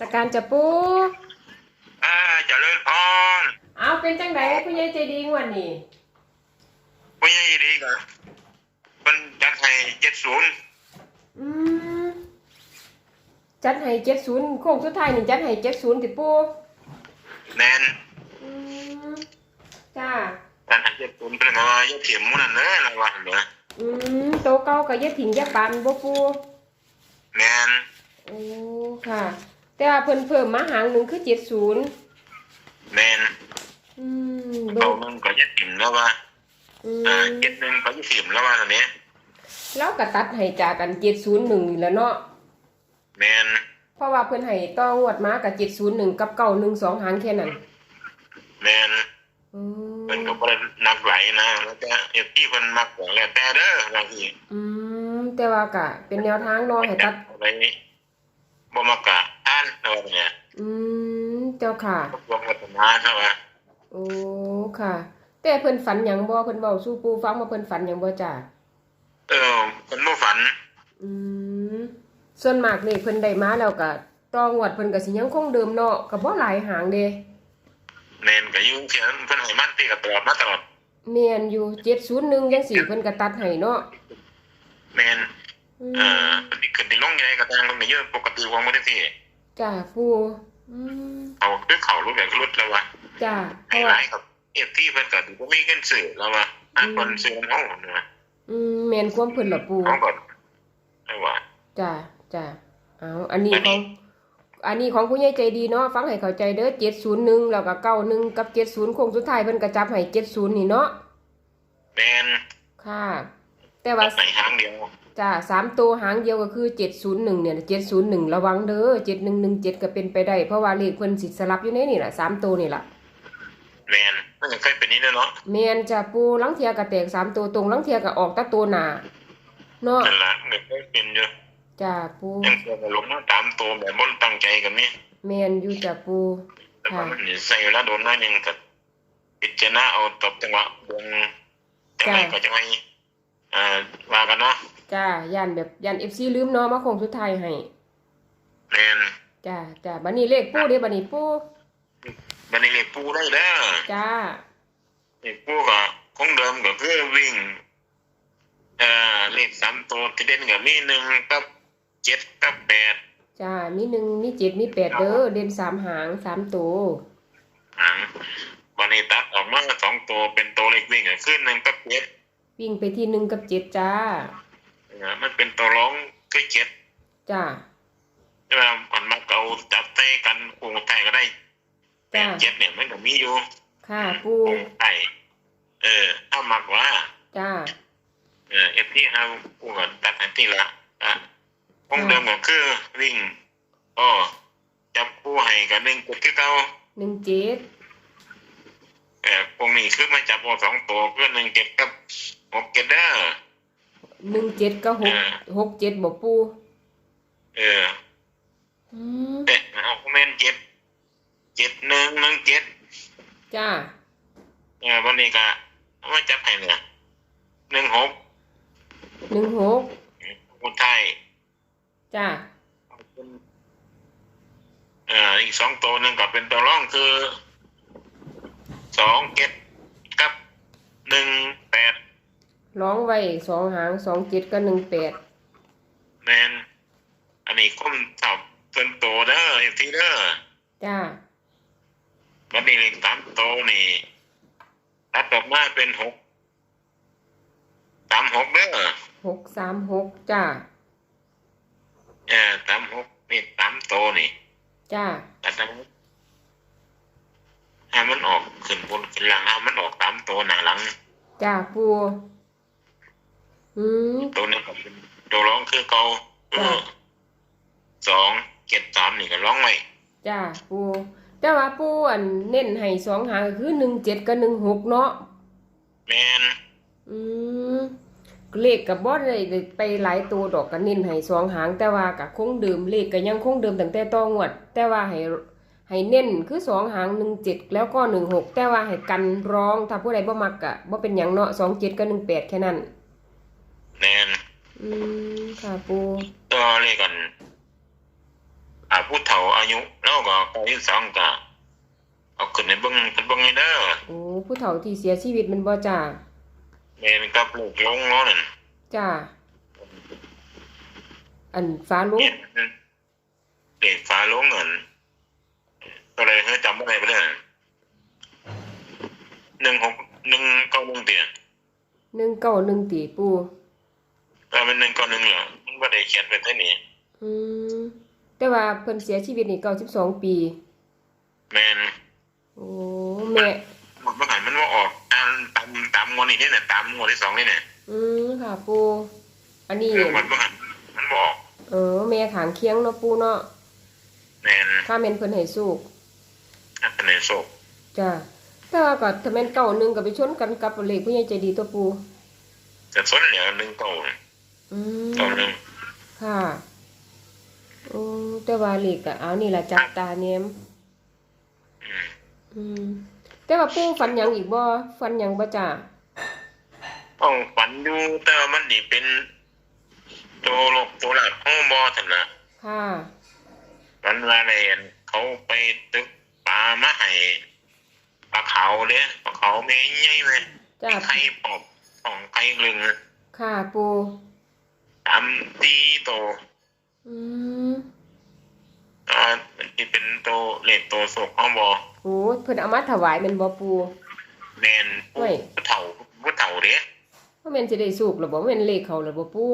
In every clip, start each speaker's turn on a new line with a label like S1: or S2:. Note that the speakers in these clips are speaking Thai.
S1: สการจะปู
S2: อ่าเจริญพร
S1: เอาเป็นจังไดผู้ใหญ่ใจดีงวันนี้
S2: ผู้ใหญ่ดีก็เป็นจัดให้เจ็ดศูนย์
S1: อืมจัดให้เจ็ดศูนย์โค้งสุดท้ายนี่จัดให้เจ็ดศูนย์ติปู
S2: แนน
S1: อืมจ้า
S2: จัดให้เจ็ดศูนย์เป็นว่าอย่าเถียมหมันนั่นเนอะละวันเนอะ
S1: อืมโตเก่าก็อย่าถิ่งอย่าปันบ่ปู
S2: แนน
S1: โอ้ค่ะ แต่ว่าเพิ่นเพิ่มมาหางหนึ่งคือเจ็ดศูนย์
S2: แนน
S1: อืมเบิ่
S2: เขา
S1: ง
S2: หนึ่งก็อย่าเถียมแล้วว่า
S1: อื
S2: อ่ามเจ็ดหนึ่งก็อย่าเถียมแล้วว่าตอนนี้
S1: แล้วก็ตัดให้จากกันเจ็ดศูนย์หนึ่งนี่แหล้วเนาะ
S2: แนน
S1: เพราะว่าเพิ่นให้ต้องงวดมากับเจ็ดศูนย์หนึ่งกับเก้าหนึ่งสองหางแค่นั้น
S2: แนน
S1: อืม
S2: เป็นก็บ่ได้นักไหลนะแล้วก็เอฟที่เพิ่นมักก็แล้วแต่เด้อบางที
S1: อืมแต่ว่าก็เป็นแนวทางเนาะให้ตัด
S2: อะไรบ่มักกะอ่านเอาเนี่ย
S1: อืมเจ้าค่ะ
S2: รวมกันมาเท่าว่า
S1: โอ้ค่ะ แต่เพิ่นฝันหยังบ่เพิ่นเว้าสู่ปู่ฟังว่าเพิ่นฝันหยังบ่จ้า
S2: เออเพิ่นบ่ฝัน
S1: อืมส่วนมากนี่เพิ่นได้มาแล้วก็ต้องวดเพิ่นก็สิยังคงเดิมเนาะก็บ่หลายหางเด้
S2: แนนก็อยู่เขียนเพิ่นให้มันตีกับตลอดมาตลอด
S1: แม่นอยู่701จังซี่เพิ่นก็ตัดให้เนาะ
S2: แมน
S1: อื
S2: เอ่อ
S1: ม
S2: เป็นที่ขึ้นที่ลงยังไงก็ตามลงในเยอะปกติวางไม่ได้ที่
S1: จ้าปู่ อืม
S2: เขาด้วยเขารู้แบบรุดแล้ววะ
S1: จ้าเพ
S2: ให้
S1: ราะ
S2: ห
S1: ว่า
S2: ลายกับเอฟที่เพิ่นก็ดูว่ามีเงินซื้อแล้ววะอะคนซื้อน้องนะ
S1: อืมแม่นความเพิ่นล่ะปู่
S2: น้องก่อนไอ้ว่า
S1: จ้าจ้าเอาอันนี้
S2: อัน
S1: ข
S2: นี้
S1: อง อันนี้ของผู้ใหญ่ใจดีเนาะฟังให้เข้าใจเด้อ701แล้วก็91กับ70โค้งสุดท้ายเพิ่นก็จับให้70นี่เนาะ
S2: แมน
S1: ค่ะ แต่ว่า
S2: ไหนหางเดียว
S1: จ้าสามตัวหางเดียวก็คือ701เนี่ย701ระวังเด้อ7117ก็เป็นไปได้ เพราะว่าเลขเพิ่นสิสลับอยู่ในนี่ล่ะสามตัวนี่ล่ะ
S2: แมนมันยังเคยเป็นนี้เนาะ
S1: แม่นจ้าปูลังเทียก็แตกสามตัวตรงลังเทียก็ออกแตะตัวหน้าเนาะ
S2: นั่นละมันเคยเป็นอยู่
S1: จ้าปู
S2: ยังเคยลงมาตามตัวแบบบ่ตั้งใจกันนี่
S1: แม่นอยู่จ้าปู
S2: แต่ว่ามันใส่แล้วโดนน้อยนึงก็พิจารณาเอาตบจังหวะดวงจังไงก็จังไง อ่าว่ากันเนาะ
S1: จ้าย่านแบบย่าน FC ลืมเนาะมาโค้งสุดท้ายให้
S2: แมน
S1: จ้าจ้าบัดนี้เลขปูเด้บัดนี้ปู
S2: บันนี้เรียกปูได้แล้ว
S1: จ้า
S2: เรียกปูก็คงเดิมก็คือวิ่งเอ่อเลขสามตัวที่เด่นก็มีหนึ่งกับเจ็ดกับแปด
S1: จ้ามีหนึ่งมีเจ็ดมีแปดเด้อเด่นสามหางสามตัว
S2: หางวันนี้ตัดออกมาสองตัวเป็นตัวเลขวิ่งก็คือหนึ่งกับเจ็ด
S1: วิ่งไปที่หนึ่งกับเจ็ดจ้า
S2: เออมันเป็นตัวร้องคือเจ็ด
S1: จ้า
S2: ใช่ไหมมันมาเอาจับเตะกันโค้งไทยก็ได้แป
S1: จ้า
S2: ดเจ็ดเนี่ยมันก็มีอยู่
S1: ค่ะปู
S2: โค้งไทยเออถ้ามากกว่า
S1: จ้า
S2: เออเอฟที่ห้าปูก็ตัดให้ที่ละอะคงเดิมก็คือวิ่งอ๋อจับคู่ให้กับหนึ่งกดคือเก่า
S1: หนึ่งเจ็ด
S2: เออพวกนี้คือมาจับเอาสองตัวคือหนึ่งเจ็ดกับ หกเจ็ดเด้อ
S1: หนึ่งเจ็ดก็หก
S2: อ่า
S1: หกเจ็ดบอกปู
S2: เออ
S1: อืม
S2: เอ๊ะเอาแม่นเจ็ดเจ็ดหนึ่งหนึ่งเจ็ด
S1: จ้า
S2: เออวันนี้ก็เอามาจับให้เนี่ยหนึ่งหก
S1: หนึ่งหก
S2: คนไทย
S1: จ้า
S2: เอ่ออีกสองตัวหนึ่งก็เป็นตัวร่องคือสองเจ็ดกับหนึ่งแปด
S1: ร้องไว้สองหางสองเจ็ดก็หนึ่งแปด
S2: แมนอันนี้คุ้มสอบเป็นตัวเด้ออีกทีเด้อ
S1: จ้า
S2: วันนี้เลขสามตัวนี่ตัดออกมาเป็นหกสามหกเด้อ
S1: หกสามหกจ้า
S2: เออสามหกนี่สามตัวนี่
S1: จ้า
S2: ตัดนั้นให้มันออกขึ้นบนขึ้นล่างให้มันออกสามตัวหน้าหลัง
S1: จ้าปู อืม
S2: ตัวนึงก็เป็นตัวร้องคือเก่าคือ
S1: จ้ะ
S2: สองเจ็ดสามนี่ก็ร้องไว้
S1: จ้าปูแต่ว่าปูอันเน้นให้สองหางก็คือหนึ่งเจ็ดกับหนึ่งหกเนาะ
S2: แมน
S1: อืมเลขกับบอสเลยไปหลายตัวดอกกันเน้นให้สองหาง แต่ว่ากับคงเดิมเลขก็ยังคงเดิมตั้งแต่ต้องวด แต่ว่าให้ให้เน้นคือสองหางหนึ่งเจ็ดแล้วก็หนึ่งหกแต่ว่าให้กันร้องถ้าผู้ใดบ่มักกะบ่เป็นหยังเนาะสองเจ็ดกับหนึ่งแปดแค่นั้น
S2: แมน
S1: อืมค่ะปู
S2: ตัวเลขกันอ่าผู้เฒ่าอายุแล้วก็เก้าสิบสองก็เอาขึ้นในเบิ่งเพิ่นเบิ่งให้เด้อ
S1: โอ้ผู้เฒ่าที่เสียชีวิตแมันบ่จ้า
S2: แม่นกับลูกลงเนาะนั่น
S1: จ้าอันฟ้าลุก
S2: เนี่ยเด็กฟ้าลงเงินก็เลยเฮ้ยจำบ่ได้ไปเลยหนึ่งหกหนึ่งเก้าหนึ่งเตีย
S1: หนึ่งเก้าหนึ่งตีปู
S2: ก็เป็นหนึ่งเก้าหนึ่งเหรอมันบ่ได้เขียนไปเท่านี้
S1: อืมแต่ว่าเพิ่นเสียชีวิตนี่เก้าสิบสองปี
S2: แม่น
S1: โอ้แม่
S2: หมดเมื่อไหร่มันว่าออกตามตามตามงวดนี้เนี่ยตามงวดที่สองนี่เนี่ย
S1: อืมค่ะปู อันนี้
S2: เออหมดเมื่อไหร่มันบออก
S1: เออแม่ขางเคียงเนาะปูเนาะ
S2: แม่น
S1: ถ้าแม่นเพิ่นให้สูก
S2: ถ้าเป็นในโศก
S1: จ้าแต่ว่าก็ถ้าแม่นเก้าหนึ่งก็ไปชนกันกับเลขผู้ใหญ่ใจดีตัวปู
S2: จะสนเหลือหนึ่งเก้า
S1: อืม
S2: เก้าหนึ่ง
S1: ค่ะโอ้แต่ว่าเลขก็เอานี่ล่ะจับตาเนียม
S2: อืม
S1: อืม แต่ว่าปูฝันหยังอีกบ่ฝันหยังบ่จ้า
S2: ต้องฝันอยู่แต่ว่ามันนี่เป็นตัวโลกตัวหลักห้องบอสนะ
S1: ค่ะ
S2: ฝันว่าอะไรอันเขาไปตึกปลามาให้ปลาเขาวเลยปลาเขาวไม่ใหญ่เลย
S1: จ้า
S2: ไข่ปอบของไข่ลึง
S1: ค่ะปู
S2: ตามตีโต
S1: อืม
S2: อ่าที่เป็นโตเหล็กโตโศกห้องบอ
S1: โอ้เพิ่นเอามาถวายแม่นบ่ปู
S2: แมน
S1: เฮ้ย
S2: ผู้เฒ่าผู้เฒ่าเด้
S1: ว่าแม่นสิได้สูกหรือบ่แม่นเลขเขาหรือบ่ปู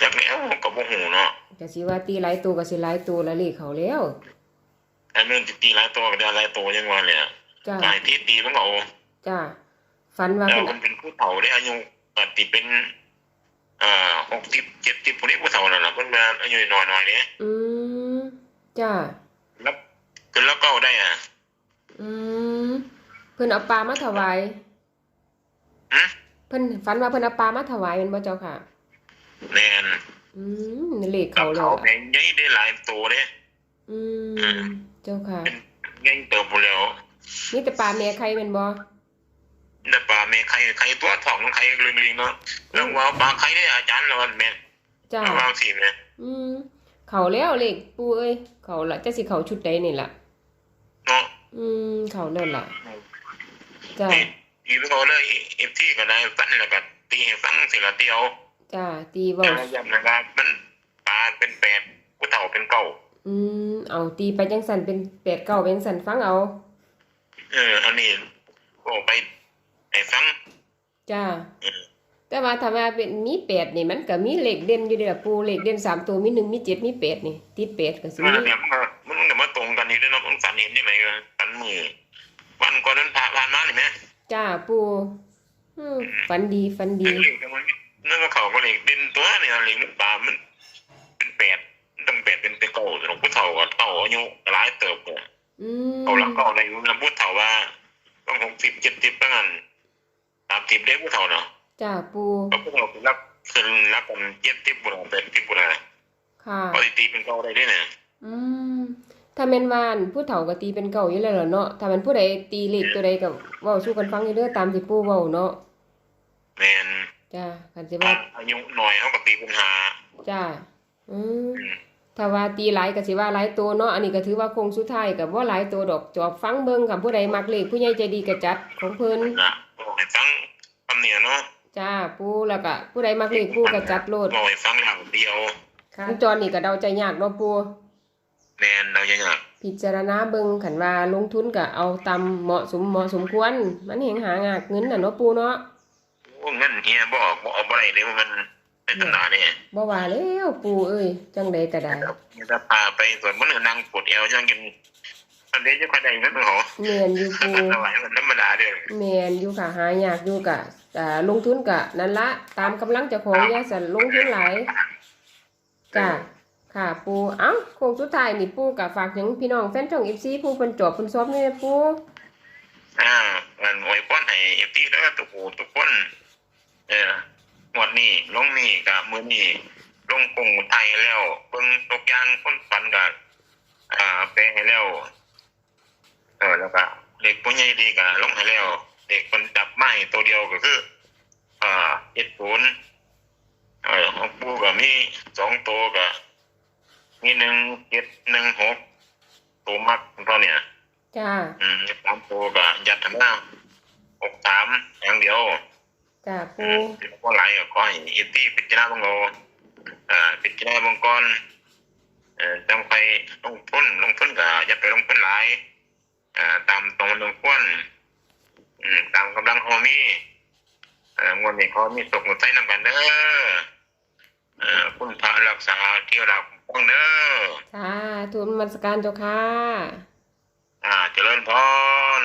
S2: จากแล้วก็บ่ฮู้เนาะ
S1: ก็สิว่าตีหลายตัวก็สิหลายตัวแล้วเลขเขาแล้ว
S2: อันนึงสิตีหลายตัวก็ได้หลายตัวยังว่าเนี่ย
S1: จ้า
S2: หลายที่ตีมันก็เอา
S1: จ้าฝันว่า
S2: แล้ว
S1: เพิ่น
S2: มันเป็นผู้เฒ่าได้อายุก็ติเป็น เอ่อ60 70ผู้นี้ผู้เฒ่านั่นน่ะเพิ่นมาอายุน้อยๆเนี่ย
S1: อืมจ้า
S2: แล้วขึ้นแล้วก็เอาได้อะ
S1: อืมเพิ่นเอาปลามาถวาย
S2: หึ
S1: เพิ่นฝันว่าเพิ่นเอาปลามาถวายแม่นบ่เจ้าค่ะ
S2: แม่น
S1: อืมเลข
S2: กั
S1: เขา
S2: บ
S1: แล้
S2: เขา
S1: ว
S2: แม่งใหญ่ได้หลายตัวเด้
S1: อืมเจ้าค่ะ
S2: ใหญ่เติบหมดแล้ว
S1: นี่แต่ปลาแม่ไข่แม่นบ่
S2: แต่ปลาแม่ไข่ไข่ตัวทองไข่ลึงๆเนาะแล้วว่าปลาไข่ได้อาจารย์แล้วแม่น
S1: จ้า
S2: ระวังสิแม่
S1: อืมเขาแล้วเลขปูเอ้ยเขาละจะสิเขาชุดใดนี่ล่ะ
S2: เนาะ
S1: อืมเขาแล้วล่ะจ้า
S2: อีกเขาเลยเอฟที่ก็ได้ฟันแล้วก็ตีให้ฟังสิละเดียว
S1: จ้าตีเว้า
S2: แล้วย้ำนะครับมันปลาเป็นแปดผู้เฒ่าเป็นเก้า
S1: อืมเอาตีไปจังสันเป็นแปดเก้าเป็นสันฟังเอา
S2: เอออันนี้ก็ไป ไอ้ฟัง
S1: จ้า
S2: เออ
S1: แต่ว่าถ้าว่าเป็นมีแปดนี่มันก็มีเลขเด่นอยู่เด้อปูเลขเด่นสามตัวมีหนึ่งมีเจ็ดมีแปดนี่ติดแปดก็สิ
S2: มัน
S1: มี
S2: เนี่ยมันก็มันก็มาตรงกันนี่ด้วยเนาะมันฝันเห็นยังไงกันฝันมือวันก่อนนั้นผ่านผ่านมานี่ไหม
S1: จ้าปูอืมฝันดีฝันดี
S2: เรื่องมันนั่นก็เขาก็เลยเป็นตัวเนี่ยเลยมันปลามันเป็นแปดมันต้องแปดเป็นเป็นเก้าแต่ผู้เฒ่าก็เฒ่าอายุหลายเติบเนี่ย
S1: อืม
S2: เอาละก็ในยุคนั้นพูดเถ่าว่าต้องหกสิบเจ็ดสิบตั้งนั้น สามสิบได้พูดเถ่าเนาะ
S1: จ้าปู
S2: ก็พวกเรารับคือรับกันเจ็ดสิบบุญเป็นสิบบุญอะไร
S1: ค่ะ
S2: ปกติเป็นเก้าได้ด้วยเนี่ย
S1: อืมถ้าแม่นวานผู้เฒ่าก็ตีเป็นเก่าอยู่แล้วล่ะเนาะถ้ามันผู้ใดตีเลขตัวใดก็เว้าสู่กันฟังอยู่เด้อตามที่ปู่เว้าเนาะ
S2: แมน
S1: จ้าคันสิว่า
S2: อายุหน่อยเขาก็ตีปัญหา
S1: จ้าอืม
S2: อืม
S1: ถ้าว่าตีหลายก็สิว่าหลายตัวเนาะอันนี้ก็ถือว่าคงสุดท้ายก็บ่หลายตัวดอกจอบฟังเบิ่งกับผู้ใดมักเลขผู้ใหญ่ใจดีก็จัดของเพิ่น
S2: นะ บอกให้ฟังคำเนี่ยเนาะ
S1: จ้าปู่แล้วก็ผู้ใดมักเลขปู่ก็จัดโลด
S2: บอกให้ฟังอย่างเดียว
S1: ค่ะจรนี่ก็เดาใจยากเนาะปู่
S2: แมนเราอย่างเงี้ย
S1: พิจารณาเบิ่งคันว่าลงทุนก็เอาตามเหมาะสมเหมาะสมควร มันแหงหางากเงินน่ะเนาะปู่เนาะ
S2: โอ้เงินเฮียบอกบอกเอาบ่ได้เลยว่ามันเป็นตำนานเนี่ย
S1: บ่ว่าแล้วปู่เอ้ยจังใดก็ได้
S2: เนี่ยถ้าพาไปส่วนมันก็นั่งปวดเอวยังกิน อันนี้จะคอยได้เงินเหรอ
S1: แม่นอยู่
S2: ถ้า
S1: ปู่
S2: มันไหวมันธรรมดาเด้อ
S1: แม่นอยู่ค่ะหายากอยู่กะแต่ลงทุนกะ นั่นละ ตามกำลังเจ้าของอย่าสั่นลงทุนหลายจ้ะค่ะปูเอ้าโค้งสุดท้ายนี่ปูกะฝากถึงพี่น้องแฟนช่อง FC ผู้เพิ่นจบเพิ่นซอบนี่ปู
S2: อ่ามันไว้ป้อนให้เอฟตีแล้วก็ทุกผู้ทุกคนเออหมวดนี้ลงนี่กับมือนี่ลงกรุงไทยแล้วเบิ่งตกอยางคนฝันกับอ่าแปลให้แล้ว เออแล้วก็เด็กผู้ใหญ่ดีกับลงให้แล้ว เด็กคนจับไม้ตัวเดียวก็คืออ่าเจ็ดศูนย์เออของปูก็มีสองตัวกับมีหนึ่งเจ็ดหนึ่งหกตัวมักของเราเนี่ย
S1: จ้า
S2: อืมสามตัวก็ยัดทั้งหน้าหกสามอย่างเดียว
S1: จ้า
S2: อื
S1: ปู
S2: มก็ไหลก็ขอให้เอฟตีพิจารณาบางโลอ่าพิจารณาบางกอนเอ่อจำใครลงทุนลงทุนก็อย่าไปลงทุนหลาย อ่าตามตรงลงควรอืมตามกำลังเฮามีเอ่องวดนี้เขามีตกหมดใจนำกันเด้อเอ่อคุณพระรักษาเที่ยวรักป้องเด้อ
S1: จ้าทูนมัสการเจ้าค่ะ
S2: อ่าเจริญพร